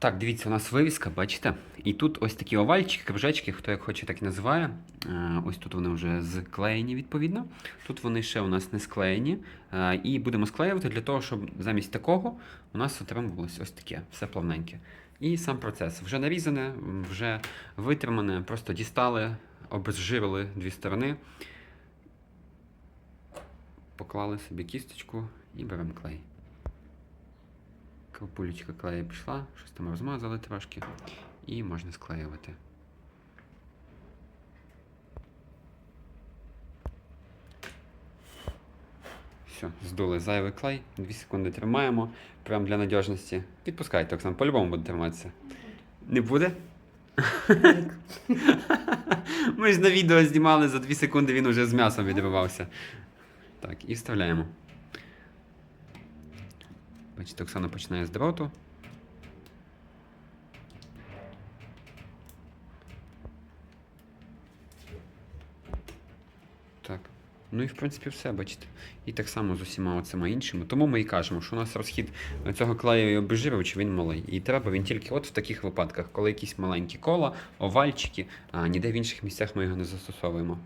Так, дивіться, у нас вивіска, бачите? І тут ось такі овальчики, кружечки, хто як хоче, так і називає. Е, Ось тут вони вже склеєні, відповідно. Тут вони ще у нас не склеєні. Е, І будемо склеювати для того, щоб замість такого у нас отримувалось ось таке, все плавненьке. І сам процес вже нарізане, вже витримане, просто дістали, обезжирили дві сторони, поклали собі кісточку і беремо клей. Капулечка клею пішла, щось там розмазали трошки, і можна склеювати. Все, здули зайвий клей, 2 секунди тримаємо, прямо для надіжності. Відпускайте, Оксан, по-любому буде триматися. Не буде? Ми ж на відео знімали за 2 секунди, він уже з м'ясом відривався. Так, і вставляємо. Бачите, Оксана починає з дроту. Так. Ну і в принципі все, бачите. І так само з усіма оцима іншими. Тому ми і кажемо, що у нас розхід цього клею і обезжирювача, він малий. І треба він тільки от в таких випадках, коли якісь маленькі кола, овальчики, а ніде в інших місцях ми його не застосовуємо.